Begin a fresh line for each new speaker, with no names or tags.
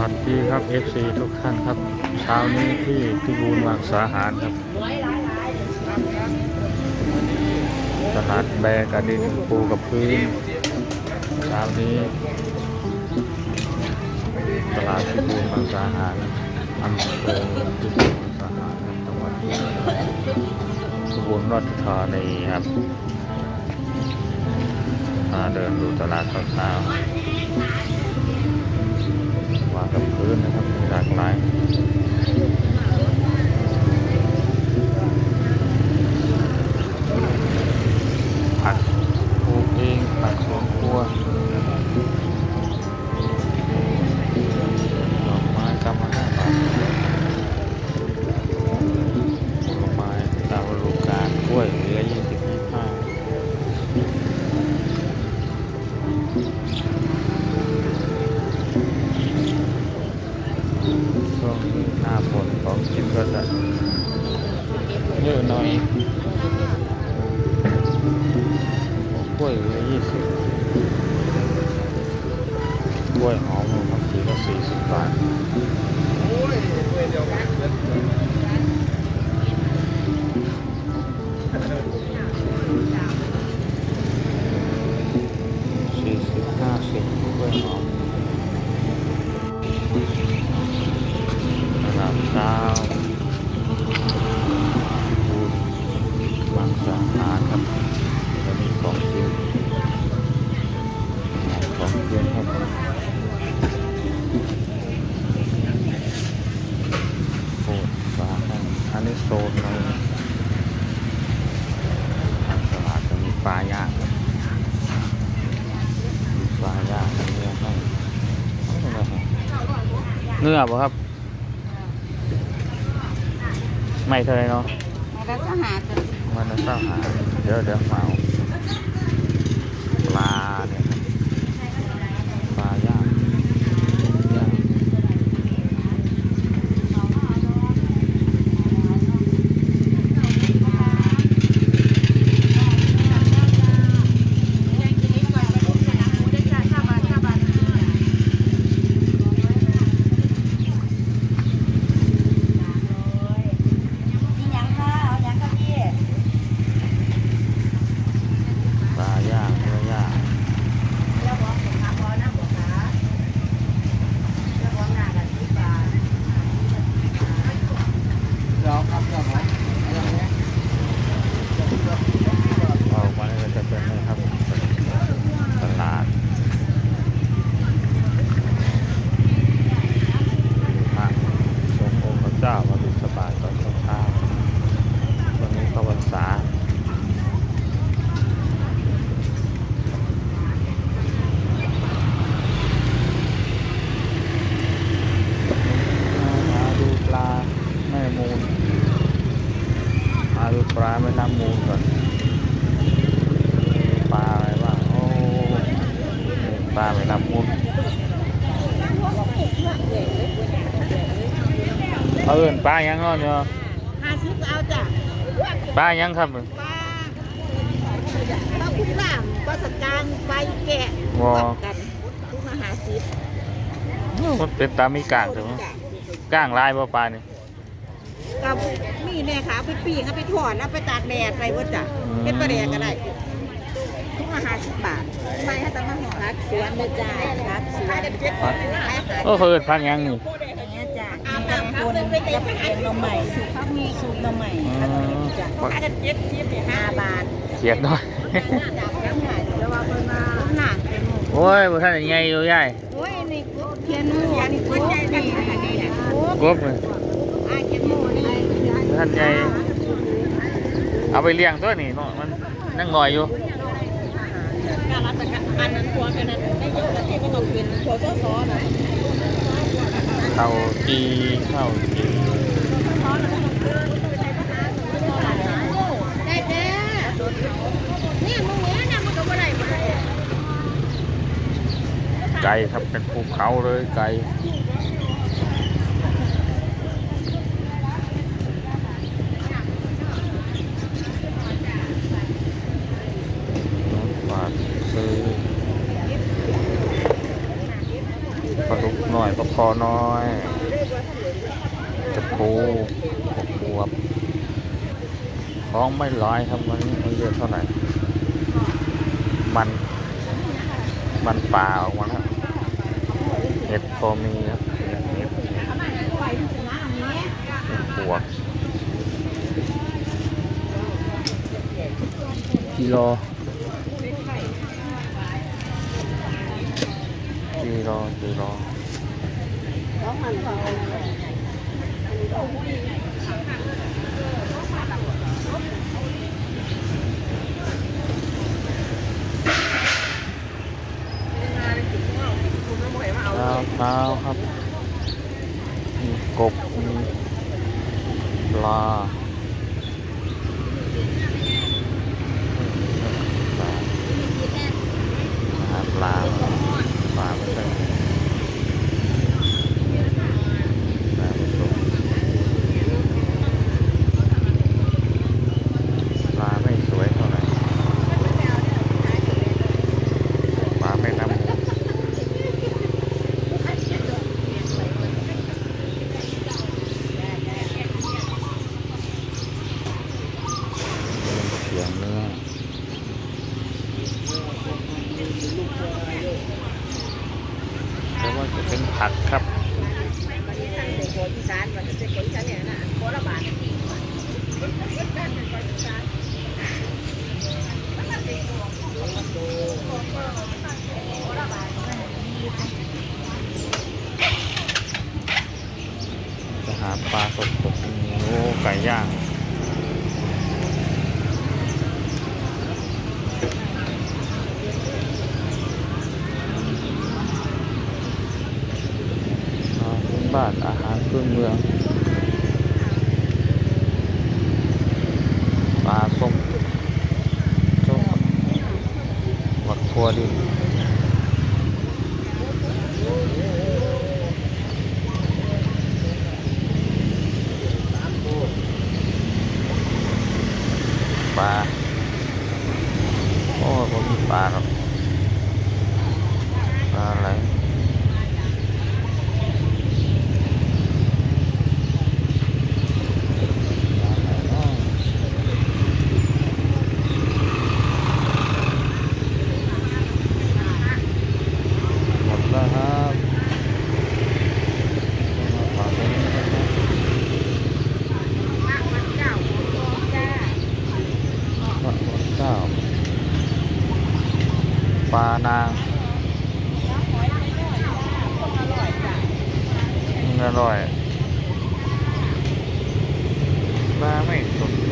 วัสดีครับ FC ทุกท่านครับ เช้านี้ที่พิบูลมังสาหารครับตลาดแบกระดินปูกับพื้นเช้านี้ตลาดพิบูลมังสาหารอำเภอพิบูลมังสาหารจังหวัดพิบูลราชธานีครับมาเดินดูตลาดเช้าๆ ก็จะเยอะหน่อยกล้วยเหลือยี่สิบกล้วยหอมบางทีก็สี่สิบบาท เนื้อป่ะครับ ไม่เท่าไรเนาะ
แล้วก็หาจน
วันละเศร้าหาเดี๋ยวเดี๋ยวมาเอาปลาเนี่ยครับปลาย่างย่างปลาย่างเนื้อย่างออกมาเนี่ยก็จะเป็นนี่ครับตลาดพระสงฆ์องค์พระเจ้ามาบิณฑบาตตอนเช้าๆวันนี้ก็วันษา มาดูปลาแม่มูลมาดู ปลาแม่น้ำมูลก่อนปลาอะไรบ้างโอ้ปลาแม่น้ำมูลเขาเอื่นปลายังเนาะเนี่ย
ห้าสิบเอาจ้ะ
ปลายังครับ
ปลาปลาคุ้มล่ามปลาสกางปลาแกะ
ว้า
กันทุกมาหาสิบ
มันเป็นตามีกลางถึงกลางลายบ่ปลานี่
กับมีแน่ขาไปปีกเอาไปถอดแล้วไปตากแดดไปว่าจ้ะ
อืม
เป็นปลาแดดก็ได้ทุกมาหาสิบบาทไปให้ตั้งมาหอรักสวนนะจ้ารักสวน
โอ้เขาเอื่นพักยังนี่
อย่างเงี้ยจ้ะมีคนกับเรียนนมใหม่สูตรเขามีสูตรนมใหม่
อื
แล้วก็
ม
จ้ะเจ็ดสิบห้าบาท
เขียดด้วย
จากแก้วใหญ่แล้วว่าเพิ่นมาหนักเป็นหมู
โอ้ยบ่ท่านใหญ่อยู่ใหญ่
โอ้ยนี่กูเทียนหมูอันนี้กูนี่นี่นี่กู
กบเลย
อ่าเทียนห มูนี่
ท่านใหญ่เอาไปเลี้ยงตัวนี่เนาะมันนั่งหน่อยอยู่
การรัฐการอันนั้นตัวกันนั้นได้ยกกระเทียมก็ต้องเป็นหัวซ้อซ้อหน่อย
เข้าจีเข้าจี
ได้เด้อนี่มึงเนี้ยนะมึงก็บ่ได้มา
ไก่ครับเป็นภูเขาเลยไก่ฝา กอน้อยปลาคอน้อย จะปูหกบวบท้องไม่ร้อยครับวันนี้ไม่เยอะเท่าไหร่ มัน มันป่าออกมาแล้วเห็ดพอมีครับเห็ดเห็ดเห็ดปวกกิโลกิโลกิโล ข้าวข้าวครับ มีกบมีปลาปลาอาหารปลาปลาไม่ใช่ปลาไม่สุกปลาไม่สวยเท่าไหร่ปลาไม่น้ำมูก เสีย งเนื้อแต่ว่าจะเป็นผักครับ จะหาปลาสดๆโอ้ไก่ย่าง อาหารพื้นบ้านอา หารพื้นเมืองปลาส้มส้ ปลานางอร่อยปลาไม่สด